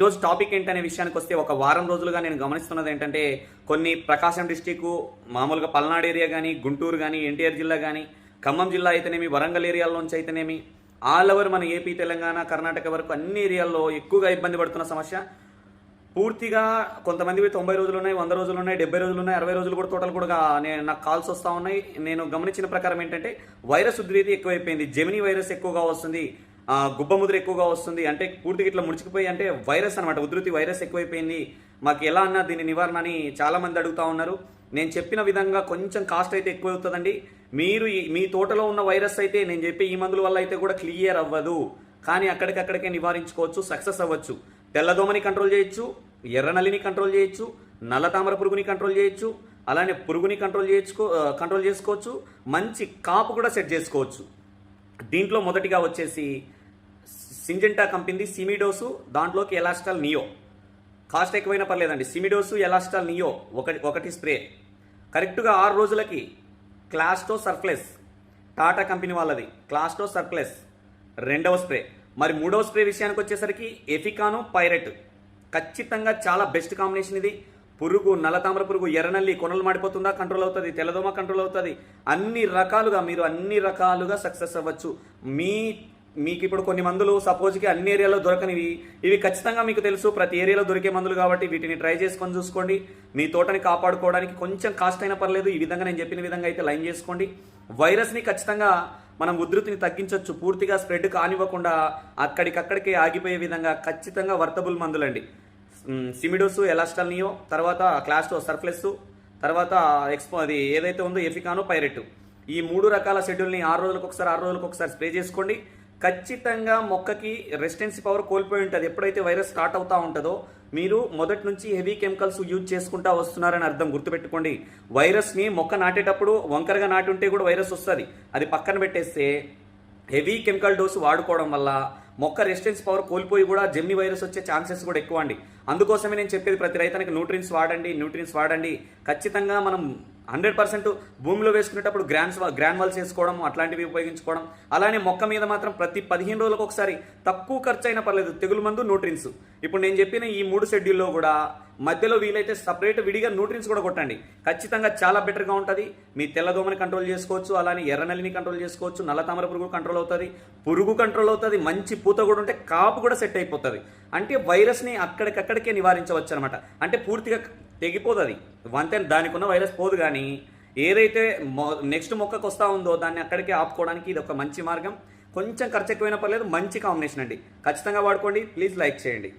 ఈరోజు టాపిక్ ఏంటనే విషయానికి వస్తే ఒక వారం రోజులుగా నేను గమనిస్తున్నది ఏంటంటే కొన్ని ప్రకాశం డిస్టిక్ మామూలుగా పల్నాడు ఏరియా కానీ గుంటూరు కానీ ఎన్టీఆర్ జిల్లా కానీ ఖమ్మం జిల్లా అయితేనేమి వరంగల్ ఏరియాలోంచి అయితేనేమి ఆల్ ఓవర్ మన ఏపీ తెలంగాణ కర్ణాటక వరకు అన్ని ఏరియాల్లో ఎక్కువగా ఇబ్బంది పడుతున్న సమస్య. పూర్తిగా కొంతమందివి తొంభై రోజులు ఉన్నాయి వంద రోజులు ఉన్నాయి డెబ్బై రోజులు ఉన్నాయి అరవై రోజులు కూడా టోటల్ కూడా నేను నాకు కాల్స్ వస్తూ ఉన్నాయి. నేను గమనించిన ప్రకారం ఏంటంటే వైరస్ ఉధృతి ఎక్కువైపోయింది. జెమిని వైరస్ ఎక్కువగా వస్తుంది. గుబ్బముద్ర ఎక్కువగా వస్తుంది. అంటే పూర్తిగా ఇట్లా ముడిచిపోయి అంటే వైరస్ అనమాట ఉధృతి వైరస్ ఎక్కువైపోయింది. మాకు ఎలా అన్నా దీని నివారణ అని చాలా మంది అడుగుతా ఉన్నారు. నేను చెప్పిన విధంగా కొంచెం కాస్ట్ అయితే ఎక్కువ అవుతుందండి. మీరు ఈ- మీ తోటలో ఉన్న వైరస్ అయితే నేను చెప్పే ఈ మందుల వల్ల అయితే కూడా క్లియర్ అవ్వదు. కానీ అక్కడికక్కడికే నివారించుకోవచ్చు సక్సెస్ అవ్వచ్చు. తెల్లదోమని కంట్రోల్ చేయొచ్చు ఎర్ర నల్లిని కంట్రోల్ చేయొచ్చు నల్ల తామర పురుగుని కంట్రోల్ చేయొచ్చు అలానే పురుగుని కంట్రోల్ చేయొచ్చు కంట్రోల్ చేసుకోవచ్చు మంచి కాపు కూడా సెట్ చేసుకోవచ్చు. దీంట్లో మొదటిగా వచ్చేసి సింజెంటా కంపెనీ సిమిడోసు దాంట్లోకి ఎలాస్టాల్ నియో. కాస్ట్ ఎక్కువైనా పర్లేదండి. సిమిడోసు ఎలాస్టాల్ నియో ఒకటి ఒకటి స్ప్రే. కరెక్ట్గా ఆరు రోజులకి క్లాస్టో సర్ప్లెస్ టాటా కంపెనీ వాళ్ళది. క్లాస్టో సర్ప్లెస్ రెండవ స్ప్రే. మరి మూడవ స్ప్రే విషయానికి వచ్చేసరికి ఎఫికాను పైరెట్. ఖచ్చితంగా చాలా బెస్ట్ కాంబినేషన్ ఇది. పురుగు నల్లతామర పురుగు ఎర్రనల్లి కొనలు మాడిపోతుందా? కంట్రోల్ అవుతుంది. తెల్లదోమ కంట్రోల్ అవుతుంది. అన్ని రకాలుగా మీరు అన్ని రకాలుగా సక్సెస్ అవ్వచ్చు. మీ మీకు ఇప్పుడు కొన్ని మందులు సపోజ్కి అన్ని ఏరియాలో దొరకనివి. ఇవి ఖచ్చితంగా మీకు తెలుసు. ప్రతి ఏరియాలో దొరికే మందులు కాబట్టి వీటిని ట్రై చేసుకొని చూసుకోండి. మీ తోటని కాపాడుకోవడానికి కొంచెం కాస్ట్ అయినా పర్లేదు. ఈ విధంగా నేను చెప్పిన విధంగా అయితే లైన్ చేసుకోండి. వైరస్ని ఖచ్చితంగా మనం ఉధృతిని తగ్గించవచ్చు పూర్తిగా స్ప్రెడ్ కానివ్వకుండా అక్కడికక్కడికే ఆగిపోయే విధంగా ఖచ్చితంగా వర్తబుల్ మందులండి. సిమిడోసు ఎలాస్టాల్ నియో తర్వాత క్లాస్టో సర్ఫ్లెస్ తర్వాత ఎక్స్పో అది ఏదైతే ఉందో ఎఫికానో పైరెట్ ఈ మూడు రకాల షెడ్యూల్ని ఆరు రోజులకు ఒకసారి ఆరు రోజులకు ఒకసారి స్ప్రే చేసుకోండి. ఖచ్చితంగా మొక్కకి రెసిస్టెన్సీ పవర్ కోల్పోయి ఉంటుంది. ఎప్పుడైతే వైరస్ స్టార్ట్ అవుతా ఉంటుందో మీరు మొదటి నుంచి హెవీ కెమికల్స్ యూజ్ చేసుకుంటా వస్తున్నారని అర్థం గుర్తుపెట్టుకోండి. వైరస్ని మొక్క నాటేటప్పుడు వంకరగా నాటి ఉంటే కూడా వైరస్ వస్తుంది. అది పక్కన పెట్టేస్తే హెవీ కెమికల్ డోసు వాడుకోవడం వల్ల మొక్క రెసిస్టెన్స్ పవర్ కోల్పోయి కూడా జెమ్ని వైరస్ వచ్చే ఛాన్సెస్ కూడా ఎక్కువ అండి. అందుకోసమే నేను చెప్పేది ప్రతి రైతానికి న్యూట్రిన్స్ వాడండి న్యూట్రిన్స్ వాడండి. ఖచ్చితంగా మనం హండ్రెడ్ పర్సెంట్ భూమిలో వేసుకునేటప్పుడు గ్రాన్స్ గ్రాన్వల్స్ వేసుకోవడం అట్లాంటివి ఉపయోగించుకోవడం. అలానే మొక్క మీద మాత్రం ప్రతి పదిహేను రోజులకు ఒకసారి తక్కువ ఖర్చు అయినా పర్లేదు తెగులు మందు న్యూట్రిన్స్ ఇప్పుడు నేను చెప్పిన ఈ మూడు షెడ్యూల్లో కూడా మధ్యలో వీలైతే సపరేట్ విడిగా న్యూట్రిన్స్ కూడా కొట్టండి. ఖచ్చితంగా చాలా బెటర్గా ఉంటుంది. మీ తెల్లదోమని కంట్రోల్ చేసుకోవచ్చు అలానే ఎర్రనల్లిని కంట్రోల్ చేసుకోవచ్చు నల్ల తామర పురుగు కంట్రోల్ అవుతుంది. పురుగు కంట్రోల్ అవుతుంది మంచి పూత కూడా ఉంటే కాపు కూడా సెట్ అయిపోతుంది. అంటే వైరస్ని అక్కడికక్కడికే నివారించవచ్చు అనమాట అంటే పూర్తిగా తెగిపోదు అది వంతే దానికి ఉన్న వైరస్ పోదు కానీ ఏదైతే నెక్స్ట్ మొక్కకు వస్తూ ఉందో దాన్ని అక్కడికే ఆపుకోవడానికి ఇది ఒక మంచి మార్గం. కొంచెం ఖర్చు ఎక్కువైనా పర్లేదు మంచి కాంబినేషన్ అండి. ఖచ్చితంగా వాడుకోండి. ప్లీజ్ లైక్ చేయండి.